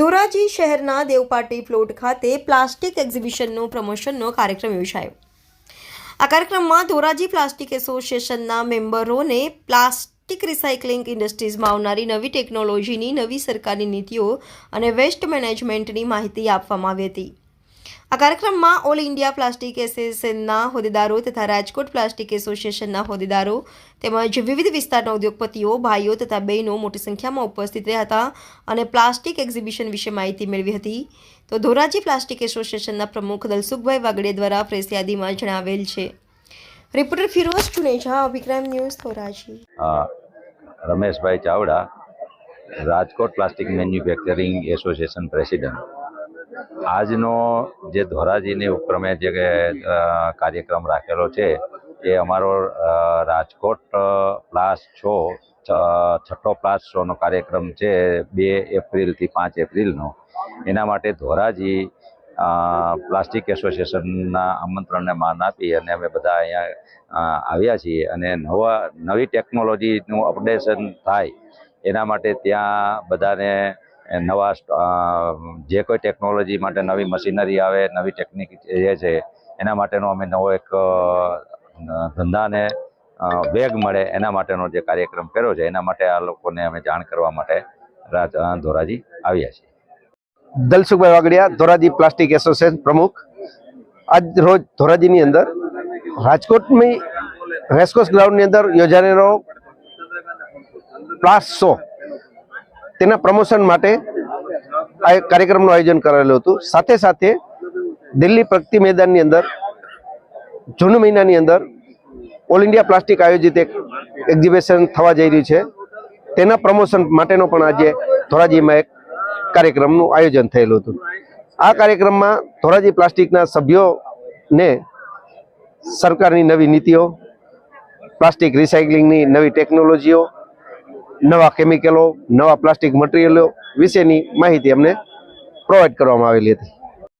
ધોરાજી શહેરના દેવપાટી પ્લોટ ખાતે પ્લાસ્ટિક એક્ઝિબિશનનો પ્રમોશનનો કાર્યક્રમ યોજાયો. આ કાર્યક્રમમાં ધોરાજી પ્લાસ્ટિક એસોસિએશનના મેમ્બરોને પ્લાસ્ટિક રિસાયકલિંગ ઇન્ડસ્ટ્રીઝમાં આવનારી નવી ટેકનોલોજીની નવી સરકારની નીતિઓ અને વેસ્ટ મેનેજમેન્ટની માહિતી આપવામાં આવી હતી. આ કાર્યક્રમમાં ઓલ ઇન્ડિયા પ્લાસ્ટિક એસોસિએશનના હોદ્દેદારો તથા રાજકોટ પ્લાસ્ટિક એસોસિએશનના હોદ્દેદારો તેમજ વિવિધ વિસ્તારના ઉદ્યોગપતિઓ, ભાઈઓ તથા બહેનો મોટી સંખ્યામાં ઉપસ્થિત રહ્યા હતા અને પ્લાસ્ટિક એક્ઝિબિશન વિશે માહિતી મેળવી હતી. તો ધોરાજી પ્લાસ્ટિક એસોસિએશનના પ્રમુખ દલસુખભાઈ વાગડે દ્વારા પ્રેસ યાદીમાં જણાવેલ છે. Reporter Firoz Chuneja, Abhikram news, Dhoraji. Rameshbhai Chavda, Rajkot plastic manufacturing association president. આજનો જે ધોરાજીની ઉપક્રમે જે કાર્યક્રમ રાખેલો છે, એ અમારો રાજકોટ પ્લાસ છો છઠ્ઠો પ્લાસ શોનો કાર્યક્રમ છે, બે એપ્રિલથી પાંચ એપ્રિલનો. એના માટે ધોરાજી પ્લાસ્ટિક એસોસિએશનના આમંત્રણને માન આપી અને અમે બધા અહીંયા આવ્યા છીએ અને નવા, નવી ટેકનોલોજીનું અપડેશન થાય, એના માટે ત્યાં બધાને નવા જે કોઈ ટેકનોલોજી માટે નવી મશીનરી આવે, નવી ટેકનિક જે છે, એના માટેનો અમે નવો એક ધંધાને વેગ મળે એના માટેનો જે કાર્યક્રમ કર્યો છે, એના માટે આ લોકોને અમે જાણ કરવા માટે રાજ ધોરાજી આવ્યા છીએ. દલસુખભાઈ વાગડિયા, ધોરાજી પ્લાસ્ટિક એસોસિએશન પ્રમુખ. આજ રોજ ધોરાજીની અંદર રાજકોટની રેસકોર્સ ગ્રાઉન્ડની અંદર યોજાયેલો પ્લાસ શો તેના પ્રમોશન માટે આ કાર્યક્રમનું આયોજન કરેલું હતું. સાથે સાથે દિલ્હી પ્રગતિ મેદાનની અંદર, જૂન મહિનાની અંદર ઓલ ઇન્ડિયા પ્લાસ્ટિક આયોજિત એક એક્ઝિબિશન થવા જઈ રહ્યું છે. તેના પ્રમોશન માટેનો પણ આજે ધોરાજીમાં એક કાર્યક્રમનું આયોજન થયેલું હતું. આ કાર્યક્રમમાં ધોરાજી પ્લાસ્ટિકના સભ્યોને સરકારની નવી નીતિઓ, પ્લાસ્ટિક રિસાયકલિંગની નવી ટેકનોલોજીઓ નવા કેમિકલો નવા પ્લાસ્ટિક મટીરિયલો વિશેની માહિતી અમને પ્રોવાઈડ કરવામાં આવેલી હતી.